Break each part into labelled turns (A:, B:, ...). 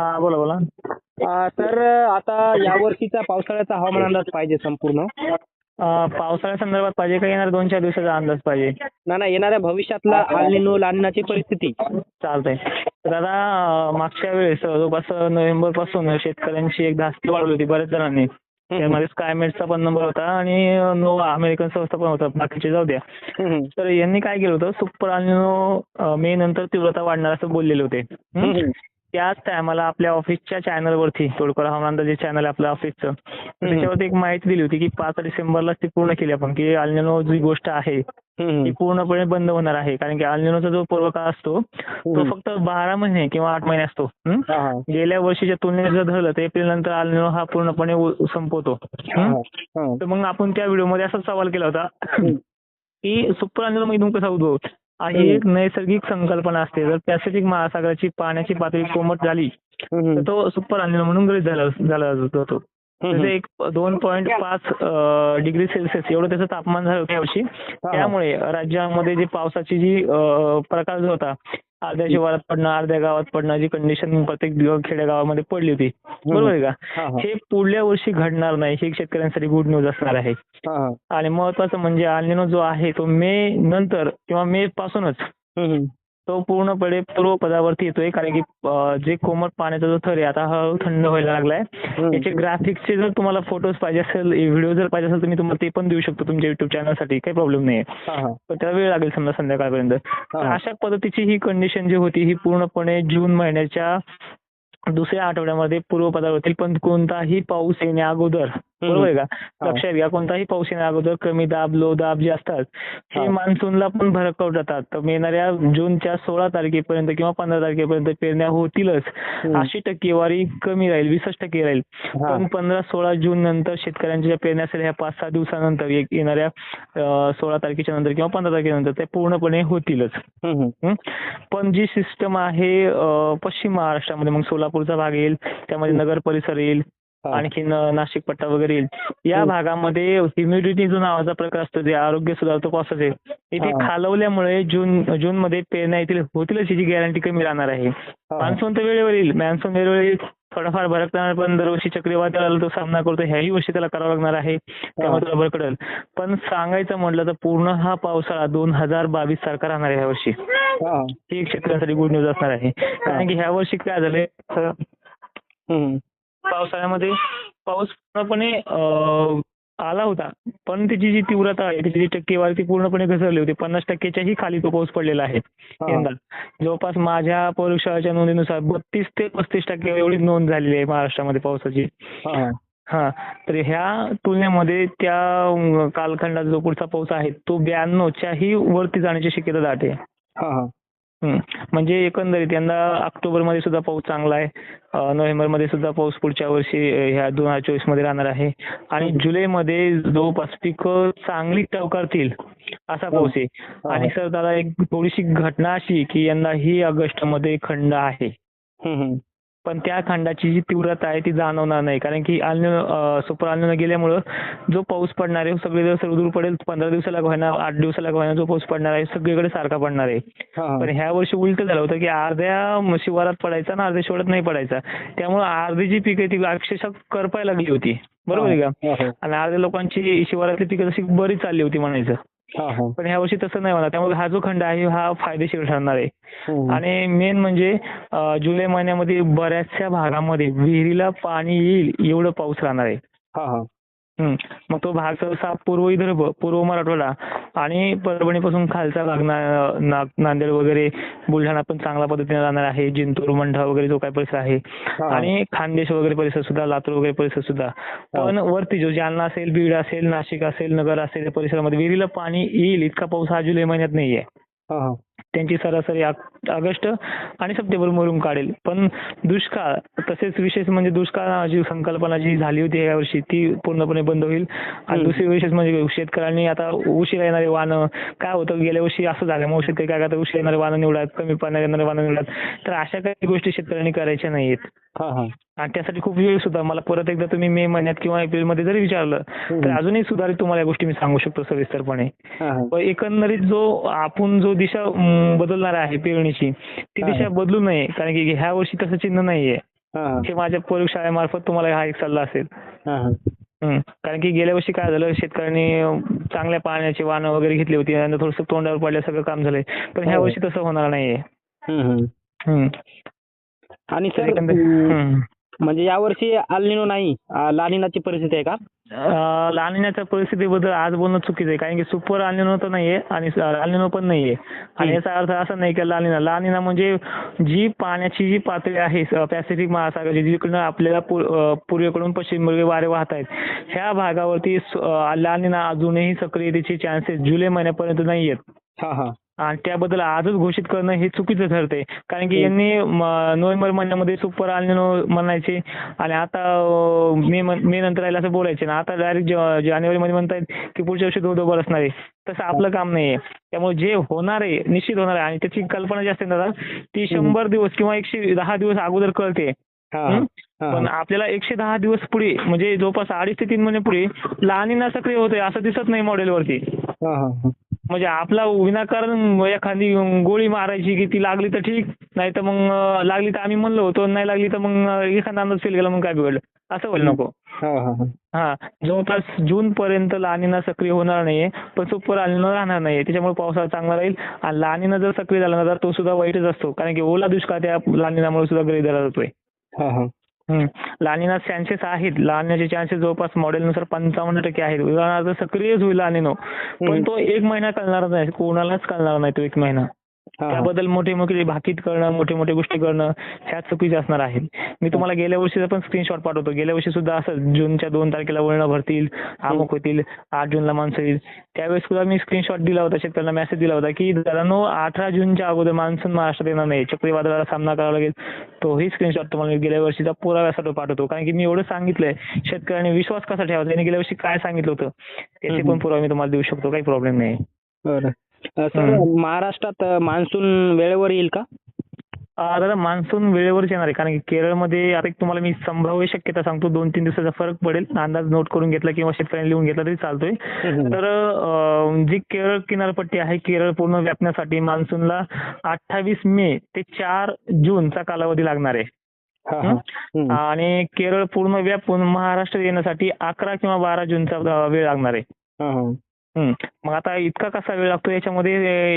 A: हा बोला बोला.
B: तर आता या वर्षीचा पावसाळ्याचा हवामान अंदाज पाहिजे संपूर्ण?
A: अं, पावसाळ्यासंदर्भात पाहिजे का येणार दोन चार दिवसाचा अंदाज पाहिजे?
B: ना ना येणाऱ्या भविष्यातला अल्निनो लानिनाची परिस्थिती.
A: चालतंय. दादा मागच्या वेळेस जवळपास नोव्हेंबरपासून शेतकऱ्यांची एक धास्ती वाढवली होती बऱ्याच जणांनी. त्यामध्ये स्कायमेटचा पण नंबर होता आणि नोवा अमेरिकन संस्था पण होता. बाकीचे जाऊ द्या. तर यांनी काय केलं होतं? सुपर अल्निनो मे नंतर तीव्रता वाढणार असं बोललेले होते. त्याच टायमाला आपल्या ऑफिसच्या चॅनलवरती तोडकर हवामान जे चॅनल आहे आपल्या ऑफिसचं त्याच्यावरती एक माहिती दिली होती की पाच डिसेंबरलाच ती पूर्ण केली आपण की अल्निनो जी गोष्ट आहे ती पूर्णपणे बंद होणार आहे. कारण की अल्निनोचा जो पूर्वकाळ असतो तो. फक्त बारा महिने किंवा आठ महिने असतो. गेल्या वर्षीच्या तुलनेत जर धरलं तर एप्रिल नंतर अल्निनो हा पूर्णपणे संपवतो. तर मग आपण त्या व्हिडिओमध्ये असाच सवाल केला होता की सुपर अल्निनो मधून कसा उद्भव ही एक नैसर्गिक संकल्पना असते. जर पॅसिफिक महासागराची पाण्याची पातळी कोमट झाली तर तो सुपर अल्निनो म्हणून गृहीत झाला झाला जातो. जसे एक दोन पॉईंट पाच डिग्री सेल्सिअस एवढं त्याचं तापमान झालं होतं यावर्षी. त्यामुळे राज्यामध्ये जी पावसाची जी प्रकार जो होता अर्ध्या शिवारात पडणं अर्ध्या गावात पडणं जी कंडिशन प्रत्येक खेडेगावामध्ये पडली होती. बरोबर आहे का?
B: हा.
A: पुढल्या वर्षी घडणार नाही. ही शेतकऱ्यांसाठी गुड न्यूज असणार आहे. आणि महत्वाचं म्हणजे अल्निनो जो आहे तो मे नंतर किंवा मे पासूनच तो पूर्णपणे पूर्व पदावरती येतोय कारण की जे कोमट पाण्याचा जो थर आहे आता हळूहळू थंड व्हायला लागलाय
B: हम्म.
A: याचे ग्राफिक्सचे जर तुम्हाला फोटोज पाहिजे असेल व्हिडिओ जर पाहिजे असेल तर मी तुम्हाला ते पण देऊ शकतो तुमच्या युट्यूब चॅनलसाठी काही प्रॉब्लेम नाही. पण त्याला वेळ लागेल समजा संध्याकाळपर्यंत तर. अशा पद्धतीची ही कंडिशन जी होती ही पूर्णपणे जून महिन्याच्या दुसऱ्या आठवड्यामध्ये पूर्व पदावरती पण कोणताही पाऊस येण्या अगोदर बरोबर आहे का लक्षात घ्या कोणताही पाऊस येण्या अगोदर कमी दाब लो दाब जे असतात हे
B: हा.
A: मान्सूनला पण भरकवत जातात तर येणाऱ्या जूनच्या सोळा तारखेपर्यंत किंवा पंधरा तारखेपर्यंत पेरण्या होतीलच. अशी टक्केवारी कमी राहील वीसच टक्के राहील
B: हा.
A: पण पंधरा सोळा जून नंतर शेतकऱ्यांच्या ज्या पेरण्या असेल ह्या पाच सहा दिवसानंतर येणाऱ्या सोळा तारखेच्या नंतर किंवा पंधरा तारखेनंतर त्या पूर्णपणे होतीलच हं? पण जी सिस्टम आहे पश्चिम महाराष्ट्रामध्ये मग सोलापूरचा भाग येईल त्यामध्ये नगर परिसर येईल
B: हा.
A: आणखीन नाशिक पट्टा वगैरे येईल. या
B: हं.
A: भागामध्ये ह्युमिडिटी जो नावाचा प्रकार असतो जे आरोग्य सुधारतो पावसाचे इथे. खालवल्यामुळे जून जून मध्ये पेरण्या येतील होतीलच याची गॅरंटी कमी राहणार आहे. मान्सून तर वेळेवर येईल. मान्सून वेळेवर येईल. थोडाफार भरकणार पण दरवर्षी चक्रीवादळाला तो सामना करतो ह्याही वर्षी त्याला करावा लागणार आहे. त्यामुळे तुला भरकडेल पण सांगायचं म्हटलं तर पूर्ण हा पावसाळा दोन हजार बावीस सारखा राहणार आहे ह्या वर्षी
B: हा.
A: शेतकऱ्यांसाठी गुड न्यूज असणार आहे. कारण की ह्या वर्षी काय झालंय. पावसाळ्यामध्ये पाऊस पूर्णपणे आला होता पण त्याची जी तीव्रता आहे त्याची जी टक्केवारी ती पूर्णपणे घसरली होती पन्नास टक्क्याच्याही खाली तो पाऊस पडलेला आहे. यंदा जवळपास माझ्या प्रयोगशाळेच्या नोंदीनुसार बत्तीस ते पस्तीस टक्के एवढी नोंद झालेली आहे महाराष्ट्रामध्ये पावसाची
B: हा.
A: तर ह्या तुलनेमध्ये त्या कालखंडात जो पुढचा पाऊस आहे तो ब्याण्णवच्याही वरती जाण्याची शक्यता दाट. म्हणजे एकंदरीत यंदा ऑक्टोबरमध्ये सुद्धा पाऊस चांगला आहे. नोव्हेंबरमध्ये सुद्धा पाऊस पुढच्या वर्षी ह्या दोन हजार चोवीसमध्ये राहणार आहे. आणि जुलै मध्ये जवळपास पिकं चांगली टवकारतील असा पाऊस आहे. आणि सर दादा एक थोडीशी घटना अशी की यंदा ही ऑगस्टमध्ये खंड आहे. पण त्या खंडाची जी तीव्रता आहे ती जाणवणार नाही कारण की अल्निनो सुपर अल्निनो गेल्यामुळं जो पाऊस पडणार आहे सगळीकडे सर्वदूर पडेल पंधरा दिवसाला होईना आठ दिवसाला होईना जो पाऊस पडणार आहे सगळीकडे सारखा पडणार आहे. पण ह्या वर्षी उलट झालं होतं की अर्ध्या शिवारात पडायचा आणि अर्ध्या शिवारात नाही पडायचा त्यामुळे अर्धी जी पिकं आहे ती अक्षरशः करपायला लागली होती बरोबर आहे का. आणि अर्ध्या लोकांची शिवारातली पिकं तशी बरी चालली होती म्हणायचं. पण ह्या वर्षी तसं नाही होणार त्यामुळे हा जो खंड आहे हा फायदेशीर ठरणार आहे
B: हम्म.
A: आणि मेन म्हणजे जुलै महिन्यामध्ये बऱ्याचशा भागामध्ये विहिरीला पाणी येईल एवढं पाऊस राहणार आहे
B: हा, हा.
A: मग तो भाग सहसा पूर्व विदर्भ पूर्व मराठवाडा आणि परभणीपासून खालचा भाग नांदेड वगैरे बुलढाणा पण चांगल्या पद्धतीने राहणार आहे. जिंतूर मंठा वगैरे जो काही परिसर आहे. आणि खानदेश वगैरे परिसर सुद्धा लातूर वगैरे परिसर सुद्धा. पण वरती जो जालना असेल बीड असेल नाशिक असेल नगर असेल या परिसरामध्ये विहिरीला पाणी येईल. इतका पाऊस हा जुलै महिन्यात नाहीये. त्यांची सरासरी ऑग- ऑगस्ट आणि सप्टेंबर मधून काढेल. पण दुष्काळ तसेच विशेष म्हणजे दुष्काळ जी संकल्पना जी झाली होती या वर्षी ती पूर्णपणे बंद होईल. आणि दुसरी विशेष म्हणजे शेतकऱ्यांनी आता उशिरा येणारे वाहनं काय होतं गेल्या वर्षी असं झाल्यामुळे शेतकरी काय करतात उशिरा येणारे वाहनं निवडतात कमी पाण्यात येणारे वाहनं निवडतात. तर अशा काही गोष्टी शेतकऱ्यांनी करायच्या नाहीयेत.
B: हा.
A: आणि त्यासाठी खूप वेळ सुद्धा मला परत एकदा तुम्ही मे महिन्यात किंवा एप्रिलमध्ये जरी विचारलं तर अजूनही सुधारित तुम्हाला या गोष्टी मी सांगू शकतो सविस्तरपणे. पण एकंदरीत जो आपण जो दिशा बदलणार आहे पेरणीची ती. दिशा बदलू नये कारण की ह्या वर्षी तसं चिन्ह नाहीये
B: हा
A: माझ्या प्रयोगशाळेमार्फत तुम्हाला हा एक सल्ला असेल. कारण की गेल्या वर्षी काय झालं शेतकऱ्यांनी चांगल्या पाण्याची वाहनं वगैरे घेतली होती आणि थोडंसं तोंडावर पडल्या सगळं काम झालंय पण ह्या
B: हो.
A: वर्षी तसं होणार नाहीये.
B: आणि सर. म्हणजे यावर्षी अल्निनो नाही अं, लानिनाची परिस्थिती आहे का
A: लानिनाच्या परिस्थितीबद्दल आज बोलणं चुकीचं आहे कारण की सुपर लानिनो तर नाहीये आणि लानिनो पण नाहीये आणि. याचा अर्थ असा नाही की लानिना लानिना म्हणजे जी पाण्याची जी पातळी आहे पॅसिफिक महासागराची जिकडनं आपल्याला पूर्वेकडून पश्चिमेकडे वारे वाहत आहेत ह्या भागावरती लानिना अजूनही सक्रियतेचे चान्सेस जुलै महिन्यापर्यंत नाही आहेत
B: हा
A: आणि त्याबद्दल आजच घोषित करणं हे चुकीचं ठरते कारण की
B: हम्म.
A: यांनी नोव्हेंबर महिन्यामध्ये सुपर आल्निनो म्हणायचे. आणि आता मे म- नंतर यायला असं बोलायचे. ना आता डायरेक्ट जानेवारी मध्ये म्हणतायत की पुढच्या वर्षी धो धो असणार आहे. तसं आपलं काम नाहीये. त्यामुळे जे होणार आहे निश्चित होणार आहे. आणि त्याची कल्पना जी असते ना दादा ती शंभर दिवस किंवा एकशे दहा दिवस अगोदर कळते.
B: हा? हा.
A: पण आपल्याला एकशे दहा दिवस पुढे म्हणजे जवळपास अडीच ते तीन महिने पुढे लहानीना सक्रिय होते असं दिसत नाही मॉडेलवरती
B: हा हा हा.
A: म्हणजे आपला विनाकारण एखादी गोळी मारायची की ती लागली तर ठीक नाही तर मग लागली तर आम्ही म्हणलो होतो नाही लागली तर मग एखादा अंदाज फेल गेला मग काय बिघडलं? असं व्हायला नको.
B: हा हा हा.
A: हा जवळपास जून पर्यंत लानीना सक्रिय होणार नाहीये पण सुपर लानीना राहणार नाहीये. त्याच्यामुळे पावसाळा चांगला राहील. आणि लानीना जर सक्रिय झाला ना तर तो सुद्धा वाईटच असतो. कारण की ओला दुष्काळ त्या लानीनामुळे सुद्धा गृहीत धरला जातोय. लानिना चान्सेस आहेत. लानिनाचे चान्सेस जवळपास मॉडेलनुसार पंचावन्न टक्के आहेत. उदाहरणार्थ सक्रियच होईल लानिनो. पण. तो एक महिना कळणार नाही. कोणालाच कळणार नाही तो एक महिना. त्याबद्दल मोठे मोठे भाकीत करणं मोठे मोठे गोष्टी करणं ह्या चुकीचे असणार आहेत. मी तुम्हाला गेल्या वर्षीचा पण स्क्रीनशॉट पाठवतो. गेल्या वर्षी सुद्धा असं जूनच्या दोन तारखेला वळणं भरतील अमुक होतील आठ जूनला मान्सून येईल. त्यावेळेस सुद्धा मी स्क्रीनशॉट दिला होता शेतकऱ्यांना मेसेज दिला होता की जरांनो अठरा जूनच्या अगोदर मान्सून महाराष्ट्रात येणार नाही. चक्रीवादळाला सामना करावा लागेल. तोही स्क्रीनशॉट तुम्हाला गेल्या वर्षीचा पुराव्यासाठी पाठवतो. कारण की मी एवढं सांगितलंय शेतकऱ्यांनी विश्वास कसा ठेवायचा? गेल्या वर्षी काय सांगितलं होतं? त्याचे पण. पुरावे मी तुम्हाला देऊ शकतो. काही प्रॉब्लेम नाही.
B: सर महाराष्ट्रात मान्सून वेळेवर येईल का?
A: दादा मान्सून वेळेवरच येणार आहे. कारण की केरळमध्ये आता एक तुम्हाला मी संभाव्य शक्यता सांगतो दोन तीन दिवसाचा फरक पडेल. अंदाज नोट करून घेतला किंवा शेतकऱ्यांनी लिहून घेतला तरी चालतोय. तर जी केरळ किनारपट्टी आहे केरळ पूर्ण व्यापण्यासाठी मान्सूनला अठ्ठावीस मे ते चार जूनचा कालावधी लागणार आहे. आणि केरळ पूर्ण व्यापून महाराष्ट्र येण्यासाठी अकरा किंवा बारा जूनचा वेळ लागणार आहे. मग आता इतका कसा वेळ लागतो? याच्यामध्ये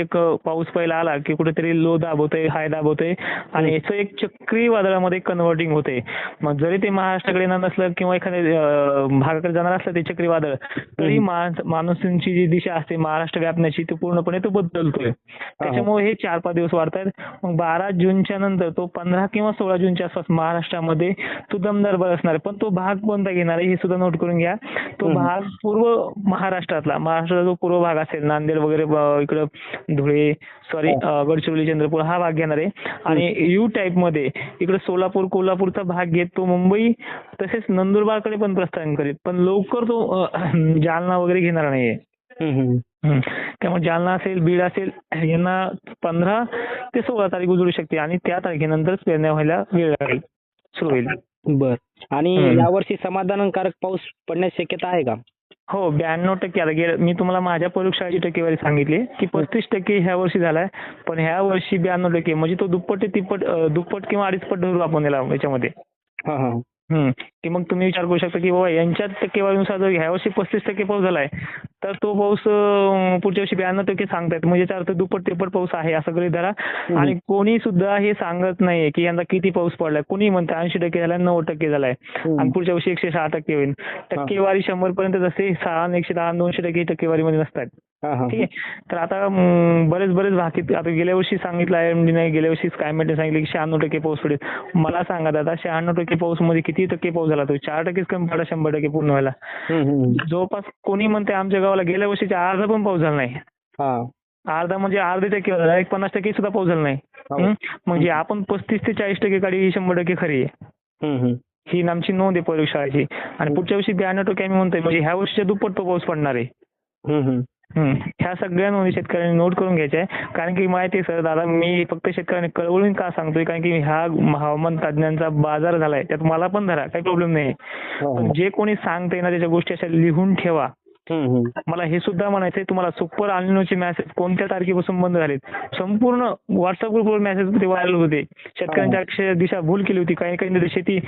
A: एक पाऊस पहिला आला की कुठेतरी लो दाब होतोय हाय दाब होतोय आणि याचं एक चक्रीवादळामध्ये कन्व्हर्टिंग होते. मग जरी ते महाराष्ट्राकडे येणार नसलं किंवा एखाद्या भागाकडे जाणार असलं ते चक्रीवादळ तरी मान्सूनची जी दिशा असते महाराष्ट्र व्यापण्याची ती पूर्णपणे तो बदलतोय. त्याच्यामुळे हे चार पाच दिवस वाढतायत. मग बारा जूनच्या नंतर तो पंधरा किंवा सोळा जूनच्या आसपास महाराष्ट्रामध्ये तो दमदार बरसणार. पण तो भाग कोणता घेणार आहे हे सुद्धा नोट करून घ्या. तो. भाग पूर्व महाराष्ट्रातला महाराष्ट्राचा जो पूर्व भाग असेल नांदेड वगैरे इकडं धुळे सॉरी गडचिरोली चंद्रपूर हा भाग घेणार आहे. आणि यू टाईपमध्ये इकडे सोलापूर कोल्हापूरचा भाग घेत तो मुंबई तसेच नंदुरबारकडे पण प्रस्थान करेल पण लवकर तो जालना वगैरे घेणार नाहीये. त्यामुळे जालना असेल बीड असेल यांना पंधरा ते सोळा तारीख उजळू शकते आणि त्या तारखेनंतरच पेरण्या व्हायला वेळ लागेल. सुरू होईल.
B: बर. आणि. यावर्षी समाधानकारक पाऊस पडण्याची शक्यता आहे का?
A: हो ब्याण्णव टक्के. आता गेल्या मी तुम्हाला माझ्या प्रयोगशाळेची टक्केवारी सांगितली की पस्तीस टक्के ह्या वर्षी झालाय पण ह्या वर्षी ब्याण्णव टक्के म्हणजे तो दुप्पट ते तिप्पट दुप्पट किंवा अडीचपट धरू आपण याला याच्यामध्ये.
B: हा हा.
A: हम्म. की मग तुम्ही विचार करू शकता की बाबा यांच्या टक्केवारीनुसार जर ह्या वर्षी पस्तीस टक्के पाऊस झालाय तर तो पाऊस पुढच्या वर्षी ब्याण्णव टक्के सांगतायत. म्हणजे याचा अर्थ दुप्पट तिप्पट पाऊस आहे असं गृहीत धरा. आणि कोणी सुद्धा हे सांगत नाहीये की यंदा किती पाऊस पडलाय. कोणी म्हणतं ऐंशी टक्के झालाय नव्वद टक्के झालाय. आणि पुढच्या वर्षी एकशे सहा टक्के होईल. टक्केवारी शंभर पर्यंत जसे सहा एकशे दहा दोनशे टक्के ही टक्केवारीमध्ये नसतात. ठीक आहे? तर आता बरेच बरेच भाकीत आता गेल्या वर्षी सांगितलं आय एम डी गेल्या वर्षी स्कायमेटने सांगितलं की शहाण्णव टक्के पाऊस पडेल. मला सांगा दादा शहाण्णव टक्के पाऊसमध्ये किती टक्के पाऊस झाला? तो चार टक्केच कमी पडला शंभर टक्के पूर्ण व्हायला. जवळपास कोणी म्हणते आमच्या गावाला गेल्या वर्षीच्या अर्धा पण पाऊस झाला नाही. अर्धा म्हणजे अर्धे टक्के झाला एक पन्नास टक्के सुद्धा पाऊस झाला नाही.
B: हो.
A: म्हणजे आपण पस्तीस ते चाळीस टक्के काढी ही शंभर टक्के खरी आहे. ही आमची नोंद आहे प्रयोगशाळेची आणि पुढच्या वर्षी ब्याण्णव टक्के आम्ही म्हणतोय म्हणजे ह्या वर्षीच्या दुप्पट तो पाऊस पडणार आहे. ह्या सगळ्या नोंदी शेतकऱ्यांनी नोट करून घ्यायच्या आहे कारण की माहिती आहे सर दादा मी फक्त शेतकऱ्यांनी कळवळून का सांगतोय? कारण की हा हवामान तज्ज्ञांचा बाजार झालाय. त्यात मला पण धरा काही प्रॉब्लेम नाही
B: हो, हो.
A: जे कोणी सांगते ना त्याच्या गोष्टी अशा लिहून ठेवा. मला हे सुद्धा म्हणायचंय तुम्हाला सुपर अल्निनोचे मेसेज कोणत्या तारखेपासून बंद झालेत? संपूर्ण व्हॉट्सअप ग्रुपवर मेसेज ते व्हायरल होते. शेतकऱ्यांच्या अक्षर दिशा भूल केली होती. काही काही शेती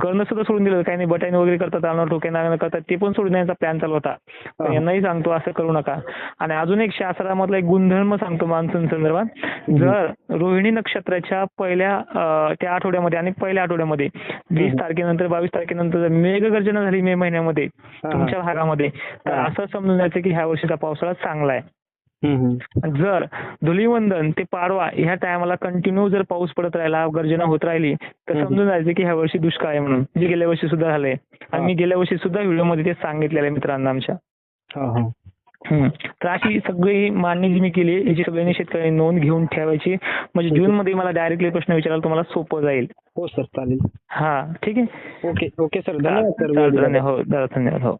A: करणं सुद्धा सोडून दिलं. काही नाही बटाईन वगैरे करतात आणणार ठोके करतात ते पण सोडून देण्याचा प्लॅन चालू होता.
B: हा.
A: यांनाही सांगतो असं करू नका. आणि अजून एक शास्त्रामधला एक गुणधर्म सांगतो मान्सून संदर्भात. जर रोहिणी नक्षत्राच्या पहिल्या त्या आठवड्यामध्ये आणि पहिल्या आठवड्यामध्ये वीस तारखेनंतर बावीस तारखेनंतर जर मेघगर्जना झाली मे महिन्यामध्ये
B: हा.
A: तुमच्या भागामध्ये तर
B: हा.
A: असं समजून जायचं की ह्या वर्षीचा पावसाळा चांगला आहे. जर धुलीवंदन ते पाडवा ह्या टायमाला कंटिन्यू जर पाऊस पडत राहिला गर्जना होत राहिली तर. समजून जायचं की ह्या वर्षी दुष्काळ आहे म्हणून. जे गेल्या वर्षी सुद्धा झालंय. आणि. मी गेल्या वर्षी सुद्धा व्हिडिओमध्ये ते सांगितलेलं आहे मित्रांना आमच्या.
B: हा, हा.
A: तर अशी सगळी मांडणी जी मी केली याची सगळ्यांनी शेतकऱ्यांनी नोंद घेऊन ठेवायची. म्हणजे जून मध्ये मला डायरेक्टली प्रश्न विचारायला तुम्हाला सोपं जाईल.
B: हो सर. चालेल.
A: हा ठीक आहे?
B: Okay okay sir. धन्यवाद.
A: हो धन्यवाद हो.